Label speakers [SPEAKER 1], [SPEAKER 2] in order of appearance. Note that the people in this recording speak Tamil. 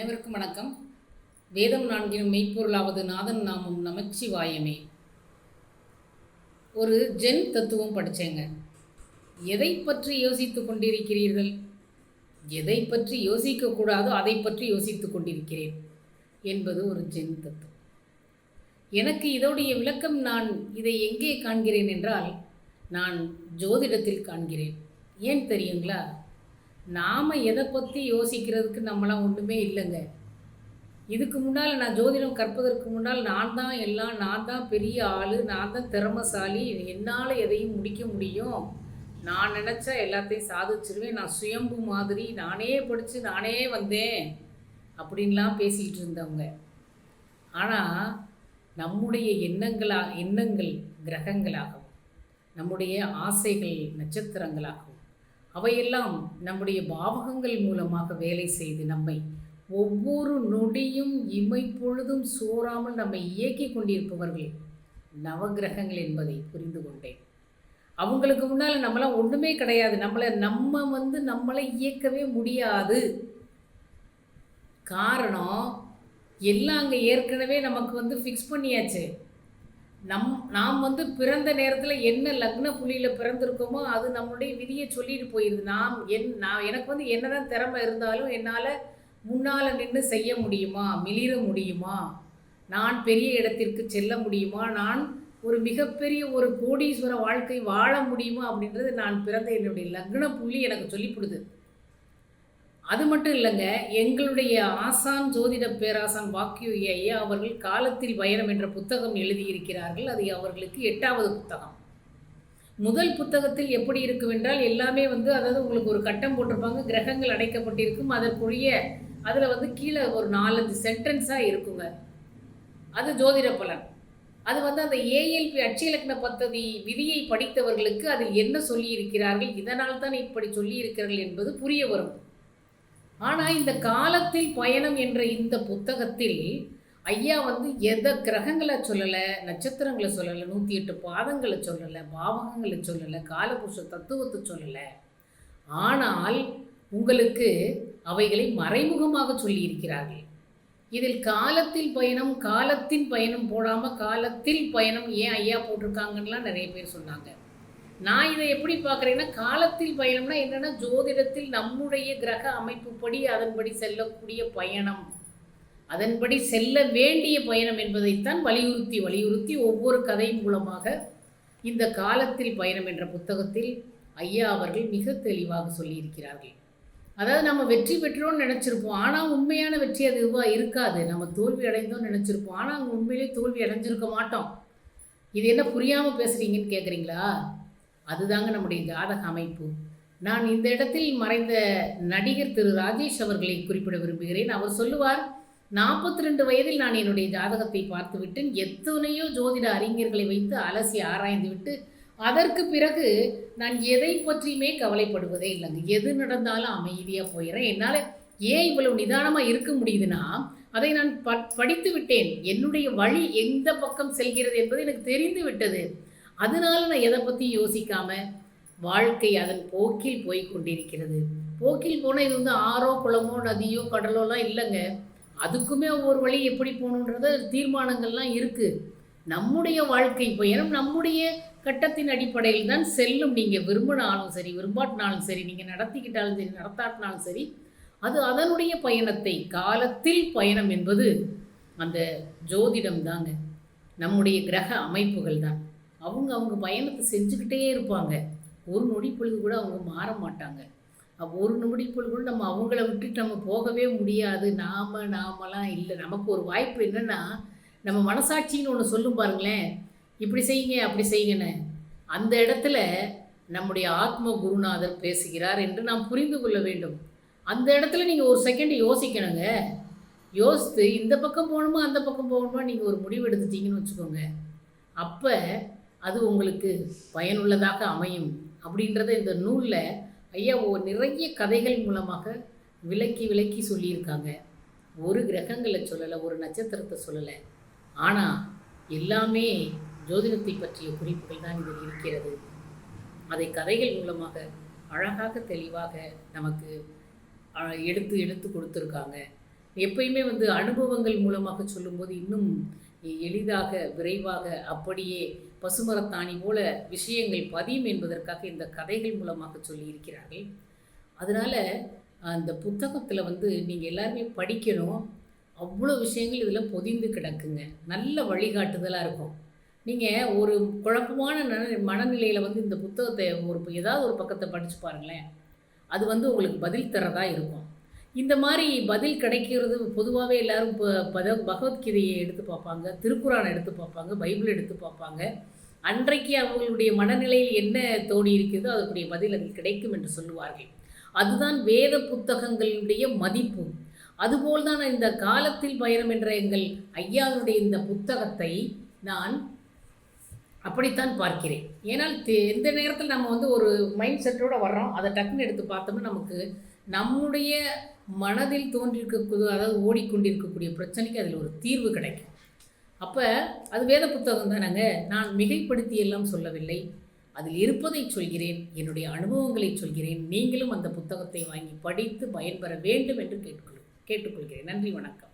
[SPEAKER 1] அனைவருக்கும் வணக்கம். வேதம் நான்கினும் மெய்ப்பொருளாவது நாதன் நாமும் நமச்சிவாயமே. ஒரு ஜென் தத்துவம் படித்தேங்க எதை பற்றி யோசித்து கொண்டிருக்கிறீர்கள்? எதை பற்றி யோசிக்கக்கூடாதோ அதை பற்றி யோசித்து கொண்டிருக்கிறேன் என்பது ஒரு ஜென் தத்துவம். எனக்கு இதோடைய விளக்கம் நான் இதை எங்கே காண்கிறேன் என்றால் நான் ஜோதிடத்தில் காண்கிறேன். ஏன் தெரியுங்களா? நாம் எதை பற்றி யோசிக்கிறதுக்கு நம்மளாம் ஒன்றுமே இல்லைங்க. இதுக்கு முன்னால் நான் ஜோதிடம் கற்பதற்கு முன்னால் நான் தான் எல்லாம் நான் தான் பெரிய ஆள் நான் தான் திறமசாலி என்னால் எதையும் முடிக்க முடியும். நான் நினச்சா எல்லாத்தையும் சாதிச்சிருவேன். நான் சுயம்பு மாதிரி நானே படித்து நானே வந்தேன் அப்படின்லாம் பேசிக்கிட்டு இருந்தவங்க. ஆனால் நம்முடைய எண்ணங்களா எண்ணங்கள் கிரகங்களாகவும் நம்முடைய ஆசைகள் நட்சத்திரங்களாகவும் அவையெல்லாம் நம்முடைய பாவகங்கள் மூலமாக வேலை செய்து நம்மை ஒவ்வொரு நொடியும் இமைப்பொழுதும் சோறாமல் நம்மை இயக்கி கொண்டிருப்பவர்கள் நவகிரகங்கள் என்பதை புரிந்து கொண்டேன். அவங்களுக்கு முன்னால் நம்மளாம் ஒன்றுமே கிடையாது. நம்மளை நம்ம வந்து நம்மளை இயக்கவே முடியாது. காரணம் எல்லாம் அங்கே ஏற்கனவே நமக்கு வந்து ஃபிக்ஸ் பண்ணியாச்சு. நம் நாம் வந்து பிறந்த நேரத்தில் என்ன லக்ன புள்ளியில் பிறந்திருக்கோமோ அது நம்மளுடைய விதியை சொல்லிட்டு போயிடுது நாம் என் நான் எனக்கு வந்து என்னதான் திறமை இருந்தாலும் என்னால் முன்னால் நின்று செய்ய முடியுமா? மிளிர முடியுமா? நான் பெரிய இடத்திற்கு செல்ல முடியுமா? நான் ஒரு மிகப்பெரிய ஒரு கோடீஸ்வர வாழ்க்கை வாழ முடியுமா? அப்படின்றது நான் பிறந்த என்னுடைய லக்ன புள்ளி எனக்கு சொல்லிப்படுது அது மட்டும் இல்லைங்க எங்களுடைய ஆசான் ஜோதிட பேராசான் வாக்கியு ஐயா அவர்கள் காலத்தில் பயணம் என்ற புத்தகம் எழுதியிருக்கிறார்கள். அது அவர்களுக்கு எட்டாவது புத்தகம். முதல் புத்தகத்தில் எப்படி இருக்கும் என்றால் எல்லாமே வந்து அதாவது உங்களுக்கு ஒரு கட்டம் போட்டிருப்பாங்க கிரகங்கள் அடைக்கப்பட்டிருக்கும். அதற்குரிய அதில் வந்து கீழே ஒரு நாலஞ்சு சென்டென்ஸாக இருக்குங்க. அது ஜோதிட பலன். அது வந்து அந்த ஏஎல்பி அட்சயலக்ன பத்ததி விதியை படித்தவர்களுக்கு அதில் என்ன சொல்லியிருக்கிறார்கள் இதனால் தான் இப்படி சொல்லியிருக்கிறார்கள் என்பது புரிய வரும். ஆனால் இந்த காலத்தில் பயணம் என்ற இந்த புத்தகத்தில் ஐயா வந்து எதை கிரகங்களை சொல்லலை நட்சத்திரங்களை சொல்லலை நூற்றி எட்டு பாதங்களை சொல்லலை பாவகங்களை சொல்லலை காலபுருஷ தத்துவத்தை சொல்லலை. ஆனால் உங்களுக்கு அவைகளை மறைமுகமாக சொல்லியிருக்கிறார்கள். இதில் காலத்தில் பயணம் காலத்தின் பயணம் போடாமல் காலத்தில் பயணம் ஏன் ஐயா போட்டிருக்காங்கன்னெலாம் நிறைய பேர் சொன்னாங்க. நான் இதை எப்படி பார்க்குறேன்னா காலத்தில் பயணம்னா என்னென்னா ஜோதிடத்தில் நம்முடைய கிரக அமைப்புப்படி அதன்படி செல்லக்கூடிய பயணம். அதன்படி செல்ல வேண்டிய பயணம் என்பதைத்தான் வலியுறுத்தி வலியுறுத்தி ஒவ்வொரு கதை மூலமாக இந்த காலத்தில் பயணம் என்ற புத்தகத்தில் ஐயா அவர்கள் மிக தெளிவாக சொல்லியிருக்கிறார்கள். அதாவது நம்ம வெற்றி பெற்றோம்னு நினச்சிருப்போம். ஆனால் உண்மையான வெற்றி அது இதுவாக இருக்காது. நம்ம தோல்வி அடைந்தோம்னு நினச்சிருப்போம். ஆனால் அங்கே உண்மையிலே தோல்வி அடைஞ்சிருக்க மாட்டோம். இது என்ன புரியாமல் பேசுகிறீங்கன்னு கேட்குறீங்களா அதுதாங்க நம்முடைய ஜாதக அமைப்பு. நான் இந்த இடத்தில் மறைந்த நடிகர் திரு ராஜேஷ் அவர்களை குறிப்பிட விரும்புகிறேன். அவர் சொல்லுவார் நாற்பத்தி ரெண்டு வயதில் நான் என்னுடைய ஜாதகத்தை பார்த்து விட்டேன் எத்தனையோ ஜோதிட அறிஞர்களை வைத்து அலசி ஆராய்ந்து விட்டு அதற்கு பிறகு நான் எதை பற்றியுமே கவலைப்படுவதே இல்லைங்க. எது நடந்தாலும் அமைதியாக போயிடுறேன். என்னால் ஏன் இவ்வளவு நிதானமாக இருக்க முடியுதுன்னா அதை நான் ப படித்து விட்டேன் என்னுடைய வழி எந்த பக்கம் செல்கிறது என்பது எனக்கு தெரிந்து விட்டது அதனால நான் எதை பற்றி யோசிக்காமல் வாழ்க்கை அதன் போக்கில் போய் கொண்டிருக்கிறது. போக்கில் போனால் இது வந்து ஆறோ குளமோ நதியோ கடலோலாம் இல்லைங்க. அதுக்குமே ஒவ்வொரு வழி எப்படி போகணுன்றத தீர்மானங்கள்லாம் இருக்குது நம்முடைய வாழ்க்கை பயணம் நம்முடைய கட்டத்தின் அடிப்படையில் தான் செல்லும். நீங்கள் விரும்பினாலும் சரி விரும்பாட்டினாலும் சரி நீங்கள் நடத்திக்கிட்டாலும் சரி நடத்தாட்டினாலும் சரி அது அதனுடைய பயணத்தை காலத்தில் பயணம் என்பது அந்த ஜோதிடம் தாங்க. நம்முடைய கிரக அமைப்புகள் தான். அவங்க அவங்க பயணத்தை செஞ்சுக்கிட்டே இருப்பாங்க. ஒரு நொடி பொழுது கூட அவங்க மாற மாட்டாங்க. ஒரு நொடி பொழுது கூட நம்ம அவங்கள விட்டுட்டு நம்ம போகவே முடியாது. நாம் நாமெல்லாம் இல்லை. நமக்கு ஒரு வாய்ப்பு என்னென்னா நம்ம மனசாட்சின்னு ஒன்று சொல்லும் பாருங்களேன். இப்படி செய்யுங்க அப்படி செய்யுங்கன்னு. அந்த இடத்துல நம்முடைய ஆத்ம குருநாதர் பேசுகிறார் என்று நாம் புரிந்து கொள்ள வேண்டும். அந்த இடத்துல நீங்கள் ஒரு செகண்ட் யோசிக்கணுங்க. யோசித்து இந்த பக்கம் போகணுமா அந்த பக்கம் போகணுமா நீங்கள் ஒரு முடிவு எடுத்துட்டீங்கன்னு வச்சுக்கோங்க. அப்போ அது உங்களுக்கு பயனுள்ளதாக அமையும் அப்படின்றத இந்த நூலில் ஐயா ஓ நிறைய கதைகள் மூலமாக விளக்கி விளக்கி சொல்லியிருக்காங்க. ஒரு கிரகங்களை சொல்லலை ஒரு நட்சத்திரத்தை சொல்லலை. ஆனால் எல்லாமே ஜோதிடத்தை பற்றிய குறிப்புகள் தான் இதில் இருக்கிறது. அதை கதைகள் மூலமாக அழகாக தெளிவாக நமக்கு எடுத்து எடுத்து கொடுத்துருக்காங்க. எப்பயுமே வந்து அனுபவங்கள் மூலமாக சொல்லும்போது இன்னும் எளிதாக, விரைவாக அப்படியே பசுமரத்தாணி போல விஷயங்கள் பதியும் என்பதற்காக இந்த கதைகள் மூலமாக சொல்லியிருக்கிறார்கள். அதனால் அந்த புத்தகத்தில் வந்து நீங்கள் எல்லாருமே படிக்கணும். அவ்வளோ விஷயங்கள் இதில் பொதிந்து கிடக்குங்க. நல்ல வழிகாட்டுதலாக இருக்கும். நீங்கள் ஒரு குழப்பமான நன மனநிலையில் வந்து இந்த புத்தகத்தை ஒரு ஏதாவது ஒரு பக்கத்தை படித்து பாருங்களேன். அது வந்து உங்களுக்கு பதில் தரதாக இருக்கும். இந்த மாதிரி பதில் கிடைக்கிறது பொதுவாகவே எல்லாரும் ப பகவத்கீதையை எடுத்து பார்ப்பாங்க, திருக்குறான எடுத்து பார்ப்பாங்க, பைபிள் எடுத்து பார்ப்பாங்க. அன்றைக்கு அவங்களுடைய மனநிலையில் என்ன தோணி இருக்கிறதோ அதற்குரிய பதில் அதில் கிடைக்கும் என்று சொல்லுவார்கள். அதுதான் வேத புத்தகங்களுடைய மதிப்பு. அதுபோல் தான் இந்த காலத்தில் பயணம் என்ற எங்கள் ஐயாவுடைய இந்த புத்தகத்தை நான் அப்படித்தான் பார்க்கிறேன். ஏன்னால் தெ எந்த நேரத்தில் நம்ம வந்து ஒரு மைண்ட் செட்டோடு வர்றோம். அதை டக்குன்னு எடுத்து பார்த்தோம்னா, நமக்கு நம்முடைய மனதில் தோன்றியிருக்கக்கூடிய அதாவது ஓடிக்கொண்டிருக்கக்கூடிய பிரச்சனைக்கு அதில் ஒரு தீர்வு கிடைக்கும். அப்போ அது வேத புத்தகம் தானங்க. நான் மிகைப்படுத்தி எல்லாம் சொல்லவில்லை. அதில் இருப்பதை சொல்கிறேன். என்னுடைய அனுபவங்களை சொல்கிறேன். நீங்களும் அந்த புத்தகத்தை வாங்கி படித்து பயன்பெற வேண்டும் என்று கேட்டுக்கொள் கேட்டுக்கொள்கிறேன். நன்றி, வணக்கம்.